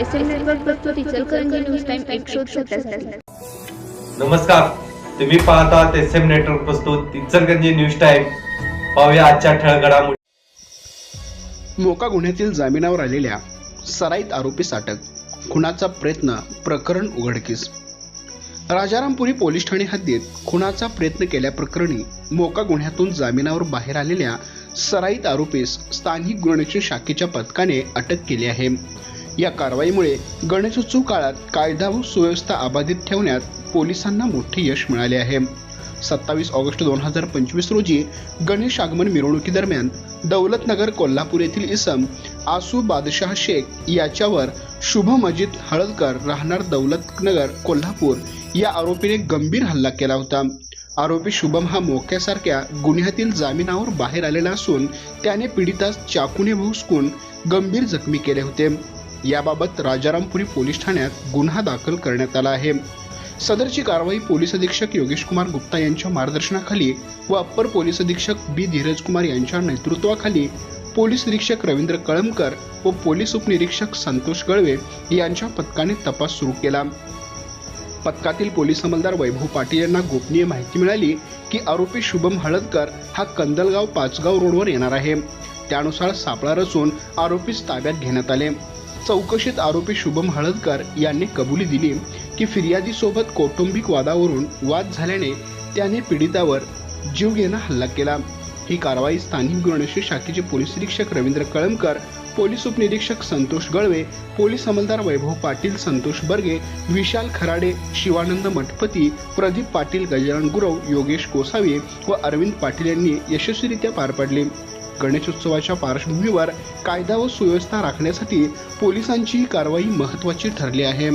S M network प्रस्तुत Ichalkaranji news time एक शोध सत्याहत्तर नमस्कार. तुम्ही पाहतात एस एम नेटवर्क प्रस्तुत इचलगंजी न्यूज टाईम पाहूया आजच्या ठळक घडामोडी. मोका गुन्ह्यातील जामिनावर आलेल्या सराईत आरोपीस अटक खुनाचा प्रयत्न प्रकरण उघडकीस. राजारामपुरी पोलीस ठाणे हद्दीत खुनाचा प्रयत्न केल्याप्रकरणी मोका गुन्ह्यातून जामिनावर बाहेर आलेल्या सराईत आरोपीस स्थानिक गुन्हेगारी शाखेच्या पथकाने अटक केली आहे. या कारवाईमुळे गणेशोत्सव काळात कायदा व सुव्यवस्था अबाधित ठेवण्यात पोलिसांना मोठे यश मिळाले आहे. सत्तावीस ऑगस्ट दोन हजार पंचवीस रोजी गणेश आगमन मिरवणुकीदरम्यान दौलतनगर कोल्हापूर येथील इसम आसू बादशाह शेख याच्यावर शुभ मजिद हळदकर राहणार दौलतनगर कोल्हापूर या आरोपीने गंभीर हल्ला केला होता. आरोपी शुभम हा मोक्यासारख्या गुन्ह्यातील जामिनावर बाहेर आलेला असून त्याने पीडितास चाकूने भोसकून गंभीर जखमी केले होते. याबाबत राजारामपुरी पोलीस ठाण्यात गुन्हा दाखल करण्यात आला आहे. सदरची कारवाई पोलीस अधीक्षक योगेश कुमार गुप्ता यांच्या मार्गदर्शनाखाली व अप्पर पोलीस अधीक्षक बी. धीरज कुमार यांच्या नेतृत्वाखाली पोलीस निरीक्षक रवींद्र कळमकर व पोलीस उपनिरीक्षक संतोष गळवे यांच्या पथकाने तपास सुरू केला. पथकातील पोलीस अंमलदार वैभव पाटील यांना गोपनीय माहिती मिळाली की आरोपी शुभम हळदकर हा कंदलगाव पाचगाव रोडवर येणार आहे. त्यानुसार सापळा रचून आरोपीस ताब्यात घेण्यात आले. चौकशीत आरोपी शुभम हळदकर यांनी कबुली दिली की फिर्यादीसोबत कौटुंबिक वादावरून वाद झाल्याने त्याने पीडितावर जीवघेणा हल्ला केला. ही कारवाई स्थानिक गुन्हेगारी शाखेचे पोलीस निरीक्षक रवींद्र कळमकर पोलीस उपनिरीक्षक संतोष गळवे पोलीस अंमलदार वैभव पाटील संतोष बर्गे विशाल खराडे शिवानंद मठपती प्रदीप पाटील गजानन गुरव योगेश कोसावे व अरविंद पाटील यांनी यशस्वीरित्या पार पाडले. गणेशोत्सवाच्या पार्श्वभूमीवर कायदा व सुव्यवस्था राखण्यासाठी पोलिसांची कारवाई महत्त्वाची ठरली आहे.